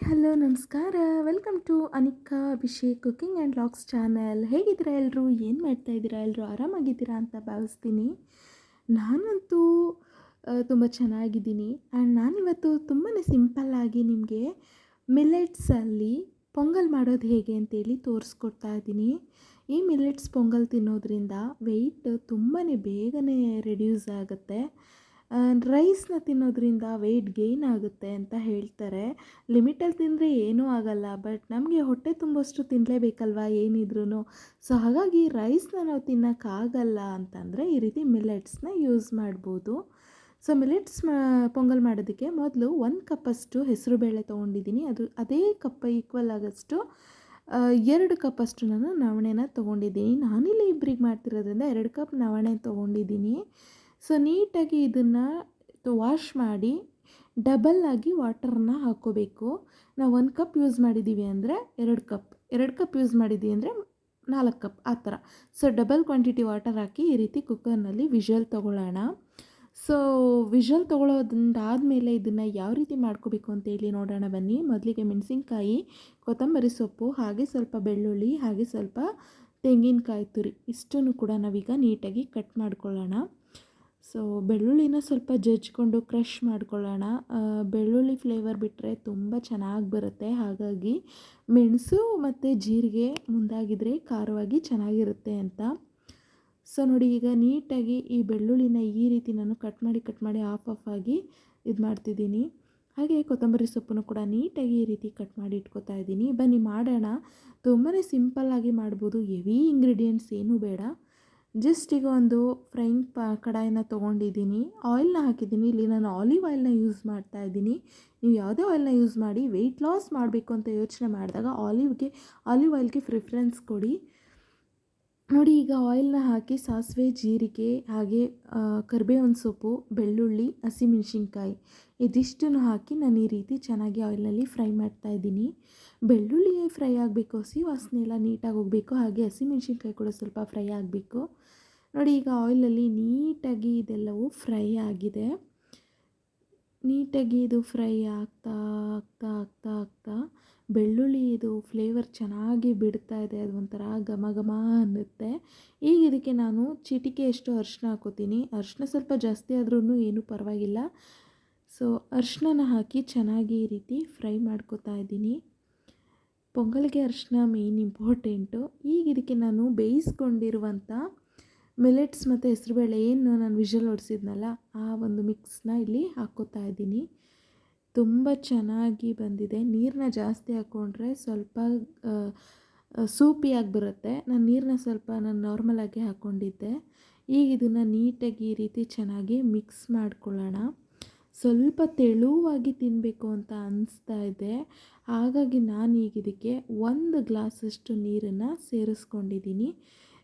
Hello, ನಮಸ್ಕಾರ. Welcome to Anika Abhishek cooking and looks channel ಹೇಗಿದ್ದೀರಾ ಎಲ್ಲರೂ ಏನು ಮಾಡ್ತಾ ಇದ್ದೀರಾ ಎಲ್ಲರೂ ಆರಾಮಾಗಿದ್ದೀರಾ ಅಂತ ಭಾವಿಸ್ತೀನಿ. ನಾನಂತೂ ತುಂಬ ಚೆನ್ನಾಗಿದ್ದೀನಿ. ಆ್ಯಂಡ್ ನಾನಿವತ್ತು ತುಂಬಾ ಸಿಂಪಲ್ಲಾಗಿ ನಿಮಗೆ ಮಿಲೆಟ್ಸಲ್ಲಿ ಪೊಂಗಲ್ ಮಾಡೋದು ಹೇಗೆ ಅಂತೇಳಿ ತೋರಿಸ್ಕೊಡ್ತಾ ಇದ್ದೀನಿ. ಈ ಮಿಲೆಟ್ಸ್ ಪೊಂಗಲ್ ತಿನ್ನೋದ್ರಿಂದ ವೆಯ್ಟ್ ತುಂಬಾ ಬೇಗನೆ ರೆಡ್ಯೂಸ್ ಆಗುತ್ತೆ. ರೈಸ್ನ ತಿನ್ನೋದ್ರಿಂದ ವೆಯ್ಟ್ ಗೇನ್ ಆಗುತ್ತೆ ಅಂತ ಹೇಳ್ತಾರೆ. ಲಿಮಿಟಲ್ಲಿ ತಿಂದರೆ ಏನೂ ಆಗಲ್ಲ, ಬಟ್ ನಮಗೆ ಹೊಟ್ಟೆ ತುಂಬಷ್ಟು ತಿನ್ನಲೇಬೇಕಲ್ವಾ ಏನಿದ್ರೂ ಸೊ, ಹಾಗಾಗಿ ರೈಸ್ನ ನಾವು ತಿನ್ನೋಕ್ಕಾಗಲ್ಲ ಅಂತಂದರೆ ಈ ರೀತಿ ಮಿಲೆಟ್ಸ್ನ ಯೂಸ್ ಮಾಡ್ಬೋದು. ಸೊ, ಮಿಲೆಟ್ಸ್ ಪೊಂಗಲ್ ಮಾಡೋದಕ್ಕೆ ಮೊದಲು ಒಂದು ಕಪ್ಪಷ್ಟು ಹೆಸರುಬೇಳೆ ತೊಗೊಂಡಿದ್ದೀನಿ. ಅದು ಅದೇ ಕಪ್ ಈಕ್ವಲ್ ಆಗೋಷ್ಟು ಎರಡು ಕಪ್ಪಷ್ಟು ನಾನು ನವಣೆನ ತೊಗೊಂಡಿದ್ದೀನಿ. ನಾನಿಲ್ಲಿ ಇಬ್ಬರಿಗೆ ಮಾಡ್ತಿರೋದ್ರಿಂದ ಎರಡು ಕಪ್ ನವಣೆ ತೊಗೊಂಡಿದ್ದೀನಿ. ಸೊ ನೀಟಾಗಿ ಇದನ್ನು ವಾಶ್ ಮಾಡಿ ಡಬಲ್ ಆಗಿ ವಾಟರ್ನ ಹಾಕ್ಕೋಬೇಕು ನಾವು ಒಂದು ಕಪ್ ಯೂಸ್ ಮಾಡಿದ್ದೀವಿ ಅಂದರೆ ಎರಡು ಕಪ್ ಎರಡು ಕಪ್ ಯೂಸ್ ಮಾಡಿದ್ದೀವಿ ಅಂದರೆ ನಾಲ್ಕು ಕಪ್ ಆ ಥರ. ಸೊ ಡಬಲ್ ಕ್ವಾಂಟಿಟಿ ವಾಟರ್ ಹಾಕಿ ಈ ರೀತಿ ಕುಕ್ಕರ್ನಲ್ಲಿ ವಿಷಲ್ ತೊಗೊಳ್ಳೋಣ. ಸೊ ವಿಷಲ್ ತೊಗೊಳೋದಾದಮೇಲೆ ಇದನ್ನು ಯಾವ ರೀತಿ ಮಾಡ್ಕೋಬೇಕು ಅಂತೇಳಿ ನೋಡೋಣ ಬನ್ನಿ. ಮೊದಲಿಗೆ ಮೆಣಸಿನ್ಕಾಯಿ, ಕೊತ್ತಂಬರಿ ಸೊಪ್ಪು, ಹಾಗೆ ಸ್ವಲ್ಪ ಬೆಳ್ಳುಳ್ಳಿ, ಹಾಗೆ ಸ್ವಲ್ಪ ತೆಂಗಿನಕಾಯಿ ತುರಿ. ಇಷ್ಟನ್ನು ಕೂಡ ನಾವೀಗ ನೀಟಾಗಿ ಕಟ್ ಮಾಡ್ಕೊಳ್ಳೋಣ. ಸೊ ಬೆಳ್ಳುಳ್ಳಿನ ಸ್ವಲ್ಪ ಜಜ್ಜಿಕೊಂಡು ಕ್ರಷ್ ಮಾಡ್ಕೊಳ್ಳೋಣ. ಬೆಳ್ಳುಳ್ಳಿ ಫ್ಲೇವರ್ ಬಿಟ್ಟರೆ ತುಂಬ ಚೆನ್ನಾಗಿ ಬರುತ್ತೆ. ಹಾಗಾಗಿ ಮೆಣಸು ಮತ್ತು ಜೀರಿಗೆ ಮುಂದಾಗಿದ್ರೆ ಖಾರವಾಗಿ ಚೆನ್ನಾಗಿರುತ್ತೆ ಅಂತ. ಸೊ ನೋಡಿ ಈಗ ನೀಟಾಗಿ ಈ ಬೆಳ್ಳುಳ್ಳಿನ ಈ ರೀತಿ ನಾನು ಕಟ್ ಮಾಡಿ ಕಟ್ ಮಾಡಿ ಆಫ್ ಆಫ್ ಆಗಿ ಇದು ಮಾಡ್ತಿದ್ದೀನಿ. ಹಾಗೆ ಕೊತ್ತಂಬರಿ ಸೊಪ್ಪನ್ನು ಕೂಡ ನೀಟಾಗಿ ಈ ರೀತಿ ಕಟ್ ಮಾಡಿ ಇಟ್ಕೊತಾ ಇದ್ದೀನಿ. ಬನ್ನಿ ಮಾಡೋಣ. ತುಂಬಾ ಸಿಂಪಲ್ಲಾಗಿ ಮಾಡ್ಬೋದು. ಹೆವಿ ಇಂಗ್ರೀಡಿಯೆಂಟ್ಸ್ ಏನೂ ಬೇಡ. ಜಸ್ಟ್ ಈಗ ಒಂದು ಫ್ರೈಂಗ್ ಪ ಕಡಾಯಿನ ತೊಗೊಂಡಿದ್ದೀನಿ. ಆಯಿಲ್ನ ಹಾಕಿದ್ದೀನಿ. ಇಲ್ಲಿ ನಾನು ಆಲಿವ್ ಆಯಿಲ್ನ ಯೂಸ್ ಮಾಡ್ತಾ ಇದ್ದೀನಿ. ನೀವು ಯಾವುದೇ ಆಯಿಲ್ನ ಯೂಸ್ ಮಾಡಿ ವೆಯ್ಟ್ ಲಾಸ್ ಮಾಡಬೇಕು ಅಂತ ಯೋಚನೆ ಮಾಡಿದಾಗ ಆಲಿವ್ಗೆ ಆಲಿವ್ ಆಯಿಲ್ಗೆ ಪ್ರಿಫರೆನ್ಸ್ ಕೊಡಿ. ನೋಡಿ, ಈಗ ಆಯಿಲ್ನ ಹಾಕಿ ಸಾಸಿವೆ, ಜೀರಿಗೆ, ಹಾಗೆ ಕರಿಬೇವಿನ ಸೊಪ್ಪು, ಬೆಳ್ಳುಳ್ಳಿ, ಹಸಿಮೆಣ್ಸಿನ್ಕಾಯಿ ಇದಿಷ್ಟನ್ನು ಹಾಕಿ ನಾನು ಈ ರೀತಿ ಚೆನ್ನಾಗಿ ಆಯಿಲ್ನಲ್ಲಿ ಫ್ರೈ ಮಾಡ್ತಾ ಇದ್ದೀನಿ. ಬೆಳ್ಳುಳ್ಳಿ ಫ್ರೈ ಆಗಬೇಕು. ಹಸಿ ವಾಸನೆ ಎಲ್ಲ ನೀಟಾಗಿ ಹೋಗಬೇಕು. ಹಾಗೆ ಹಸಿಮೆಣ್ಸಿನ್ಕಾಯಿ ಕೂಡ ಸ್ವಲ್ಪ ಫ್ರೈ ಆಗಬೇಕು. ನೋಡಿ ಈಗ ಆಯಿಲಲ್ಲಿ ನೀಟಾಗಿ ಇದೆಲ್ಲವೂ ಫ್ರೈ ಆಗಿದೆ. ನೀಟಾಗಿ ಇದು ಫ್ರೈ ಆಗ್ತಾ ಆಗ್ತಾ ಆಗ್ತಾ ಆಗ್ತಾ ಬೆಳ್ಳುಳ್ಳಿ ಇದು ಫ್ಲೇವರ್ ಚೆನ್ನಾಗಿ ಬಿಡ್ತಾ ಇದೆ. ಅದು ಒಂಥರ ಘಮ ಘಮ ಅನ್ನುತ್ತೆ. ಈಗ ಇದಕ್ಕೆ ನಾನು ಚಿಟಿಕೆಯಷ್ಟು ಅರಿಶಿನ ಹಾಕೋತೀನಿ. ಅರಿಶಿನ ಸ್ವಲ್ಪ ಜಾಸ್ತಿ ಆದ್ರೂ ಏನೂ ಪರವಾಗಿಲ್ಲ. ಸೊ ಅರಿಶಿನ ಹಾಕಿ ಚೆನ್ನಾಗಿ ಈ ರೀತಿ ಫ್ರೈ ಮಾಡ್ಕೋತಾ ಇದ್ದೀನಿ. ಪೊಂಗಲ್ಗೆ ಅರಿಶಿನ ಮೇಯ್ನ್ ಇಂಪಾರ್ಟೆಂಟು ಈಗ ಇದಕ್ಕೆ ನಾನು ಬೇಯಿಸ್ಕೊಂಡಿರುವಂಥ ಮಿಲೆಟ್ಸ್ ಮತ್ತು ಹೆಸರುಬೇಳೆ ಏನು ನಾನು ವಿಷಲ್ ಹೊಡಿಸಿದ್ನಲ್ಲ ಆ ಒಂದು ಮಿಕ್ಸ್ನ ಇಲ್ಲಿ ಹಾಕ್ಕೋತಾ ಇದ್ದೀನಿ. ತುಂಬ ಚೆನ್ನಾಗಿ ಬಂದಿದೆ. ನೀರನ್ನ ಜಾಸ್ತಿ ಹಾಕ್ಕೊಂಡ್ರೆ ಸ್ವಲ್ಪ ಸೂಪಿಯಾಗಿ ಬರುತ್ತೆ ನಾನು ನೀರನ್ನ ಸ್ವಲ್ಪ ನಾನು ನಾರ್ಮಲಾಗಿ ಹಾಕ್ಕೊಂಡಿದ್ದೆ ಈಗ ಇದನ್ನು ನೀಟಾಗಿ ಈ ರೀತಿ ಚೆನ್ನಾಗಿ ಮಿಕ್ಸ್ ಮಾಡ್ಕೊಳ್ಳೋಣ. ಸ್ವಲ್ಪ ತೆಳುವಾಗಿ ತಿನ್ನಬೇಕು ಅಂತ ಅನಿಸ್ತಾ ಇದೆ. ಹಾಗಾಗಿ ನಾನು ಈಗ ಇದಕ್ಕೆ ಒಂದು ಗ್ಲಾಸಷ್ಟು ನೀರನ್ನು ಸೇರಿಸ್ಕೊಂಡಿದ್ದೀನಿ.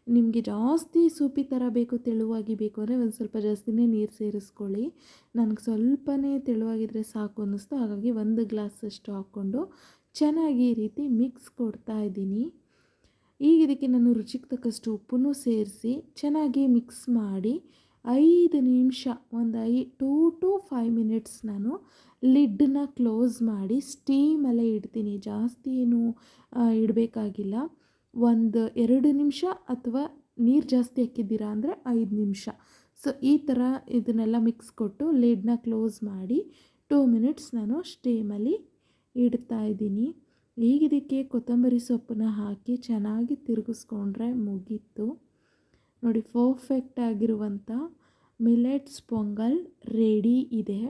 ನಿಮಗೆ ಜಾಸ್ತಿ ಸೂಪಿ ಥರ ಬೇಕು, ತೆಳುವಾಗಿ ಬೇಕು ಅಂದರೆ ಒಂದು ಸ್ವಲ್ಪ ಜಾಸ್ತಿನೇ ನೀರು ಸೇರಿಸ್ಕೊಳ್ಳಿ. ನನಗೆ ಸ್ವಲ್ಪನೇ ತೆಳುವಾಗಿದ್ದರೆ ಸಾಕು ಅನ್ನಿಸ್ತು. ಹಾಗಾಗಿ ಒಂದು ಗ್ಲಾಸಷ್ಟು ಹಾಕ್ಕೊಂಡು ಚೆನ್ನಾಗಿ ಈ ರೀತಿ ಮಿಕ್ಸ್ ಕೊಡ್ತಾ ಇದ್ದೀನಿ. ಈಗ ಇದಕ್ಕೆ ನಾನು ರುಚಿಗೆ ತಕ್ಕಷ್ಟು ಉಪ್ಪನ್ನು ಸೇರಿಸಿ ಚೆನ್ನಾಗಿ ಮಿಕ್ಸ್ ಮಾಡಿ ಐದು ನಿಮಿಷ, ಒಂದು ಐ, ಟೂ ಟು ಫೈವ್ ಮಿನಿಟ್ಸ್ ನಾನು ಲಿಡ್ಡನ್ನ ಕ್ಲೋಸ್ ಮಾಡಿ ಸ್ಟೀಮಲ್ಲೇ ಇಡ್ತೀನಿ. ಜಾಸ್ತಿ ಏನು ಇಡಬೇಕಾಗಿಲ್ಲ. ಒಂದು ಎರಡು ನಿಮಿಷ ಅಥವಾ ನೀರು ಜಾಸ್ತಿ ಹಾಕಿದ್ದೀರಾ ಅಂದರೆ ಐದು ನಿಮಿಷ. ಸೊ ಈ ಥರ ಇದನ್ನೆಲ್ಲ ಮಿಕ್ಸ್ ಕೊಟ್ಟು ಲಿಡ್ನ ಕ್ಲೋಸ್ ಮಾಡಿ ಟೂ ಮಿನಿಟ್ಸ್ ನಾನು ಸ್ಟೀಮಲ್ಲಿ ಇಡ್ತಾ ಇದ್ದೀನಿ. ಈಗ ಇದಕ್ಕೆ ಕೊತ್ತಂಬರಿ ಸೊಪ್ಪನ್ನ ಹಾಕಿ ಚೆನ್ನಾಗಿ ತಿರುಗಿಸ್ಕೊಂಡ್ರೆ ಮುಗೀತು. ನೋಡಿ ಪರ್ಫೆಕ್ಟ್ ಆಗಿರುವಂಥ ಮಿಲೆಟ್ಸ್ ಪೊಂಗಲ್ ರೆಡಿ ಇದೆ.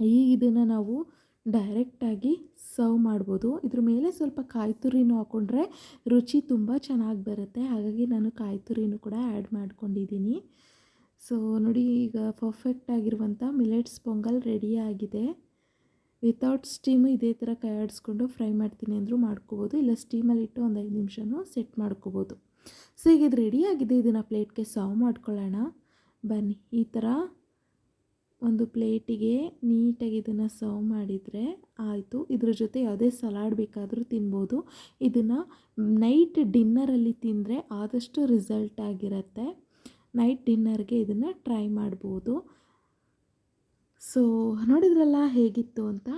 ಈಗ ಇದನ್ನು ನಾವು ಡೈರೆಕ್ಟಾಗಿ ಸರ್ವ್ ಮಾಡ್ಬೋದು. ಇದ್ರ ಮೇಲೆ ಸ್ವಲ್ಪ ಕಾಯಿ ತುರಿನೂ ಹಾಕ್ಕೊಂಡ್ರೆ ರುಚಿ ತುಂಬ ಚೆನ್ನಾಗಿ ಬರುತ್ತೆ. ಹಾಗಾಗಿ ನಾನು ಕಾಯಿ ತುರಿನೂ ಕೂಡ ಆ್ಯಡ್ ಮಾಡ್ಕೊಂಡಿದ್ದೀನಿ. ಸೊ, ನೋಡಿ ಈಗ ಪರ್ಫೆಕ್ಟ್ ಆಗಿರುವಂಥ ಮಿಲೆಟ್ಸ್ ಪೊಂಗಲ್ ರೆಡಿ ಆಗಿದೆ. ವಿತೌಟ್ ಸ್ಟೀಮು ಇದೇ ಥರ ಕೈಯಾಡಿಸ್ಕೊಂಡು ಫ್ರೈ ಮಾಡ್ತೀನಿ ಅಂದರೂ ಮಾಡ್ಕೋಬೋದು. ಇಲ್ಲ ಸ್ಟೀಮಲ್ಲಿ ಇಟ್ಟು ಒಂದು ಐದು ನಿಮಿಷನೂ ಸೆಟ್ ಮಾಡ್ಕೋಬೋದು. ಸೊ, ಈಗ ಇದು ರೆಡಿ ಆಗಿದೆ. ಇದನ್ನು ಪ್ಲೇಟ್ಗೆ ಸರ್ವ್ ಮಾಡ್ಕೊಳ್ಳೋಣ. ಬನ್ನಿ, ಈ ಥರ ಒಂದು ಪ್ಲೇಟಿಗೆ ನೀಟಾಗಿ ಇದನ್ನು ಸರ್ವ್ ಮಾಡಿದರೆ ಆಯಿತು. ಇದ್ರ ಜೊತೆ ಯಾವುದೇ ಸಲಾಡ್ ಬೇಕಾದರೂ ತಿನ್ಬೋದು. ಇದನ್ನು ನೈಟ್ ಡಿನ್ನರಲ್ಲಿ ತಿಂದರೆ ಆದಷ್ಟು ರಿಸಲ್ಟ್ ಆಗಿರುತ್ತೆ. ನೈಟ್ ಡಿನ್ನರ್ಗೆ ಇದನ್ನು ಟ್ರೈ ಮಾಡ್ಬೋದು. ಸೊ, ನೋಡಿದ್ರಲ್ಲ ಹೇಗಿತ್ತು ಅಂತ?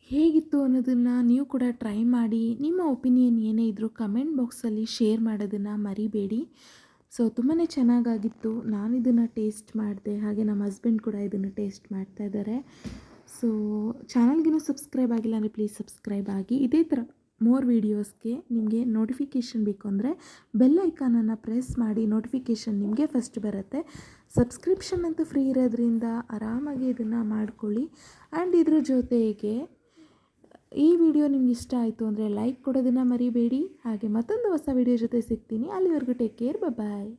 ಹೇಗಿತ್ತು ಅನ್ನೋದನ್ನು ನೀವು ಕೂಡ ಟ್ರೈ ಮಾಡಿ. ನಿಮ್ಮ ಒಪಿನಿಯನ್ ಏನೇ ಇದ್ದರೂ ಕಮೆಂಟ್ ಬಾಕ್ಸಲ್ಲಿ ಶೇರ್ ಮಾಡೋದನ್ನು ಮರಿಬೇಡಿ. ಸೊ ತುಂಬಾ ಚೆನ್ನಾಗಾಗಿತ್ತು. ನಾನು ಇದನ್ನು ಟೇಸ್ಟ್ ಮಾಡಿದೆ, ಹಾಗೆ ನಮ್ಮ ಹಸ್ಬೆಂಡ್ ಕೂಡ ಇದನ್ನು ಟೇಸ್ಟ್ ಮಾಡ್ತಾ ಇದ್ದಾರೆ ಸೊ ಚಾನಲ್ಗಿನ್ನೂ ಸಬ್ಸ್ಕ್ರೈಬ್ ಆಗಿಲ್ಲ ಅಂದರೆ ಪ್ಲೀಸ್ ಸಬ್ಸ್ಕ್ರೈಬ್ ಆಗಿ. ಇದೇ ಥರ ಮೋರ್ ವೀಡಿಯೋಸ್ಗೆ ನಿಮಗೆ ನೋಟಿಫಿಕೇಷನ್ ಬೇಕು ಅಂದರೆ ಬೆಲ್ ಐಕಾನನ್ನು ಪ್ರೆಸ್ ಮಾಡಿ ನೋಟಿಫಿಕೇಷನ್ ನಿಮಗೆ ಫಸ್ಟ್ ಬರುತ್ತೆ. ಸಬ್ಸ್ಕ್ರಿಪ್ಷನ್ ಅಂತೂ ಫ್ರೀ ಇರೋದ್ರಿಂದ ಆರಾಮಾಗಿ ಇದನ್ನು ಮಾಡ್ಕೊಳ್ಳಿ. ಆ್ಯಂಡ್ ಇದ್ರ ಜೊತೆಗೆ ಈ ವಿಡಿಯೋ ನಿಮ್ಗೆ ಇಷ್ಟ ಆಯಿತು ಅಂದರೆ ಲೈಕ್ ಕೊಡೋದನ್ನು ಮರಿಬೇಡಿ. ಹಾಗೆ ಮತ್ತೊಂದು ಹೊಸ ವಿಡಿಯೋ ಜೊತೆ ಸಿಗ್ತೀನಿ. ಅಲ್ಲಿವರೆಗೂ ಟೇಕ್ ಕೇರ್ ಬಾಯ್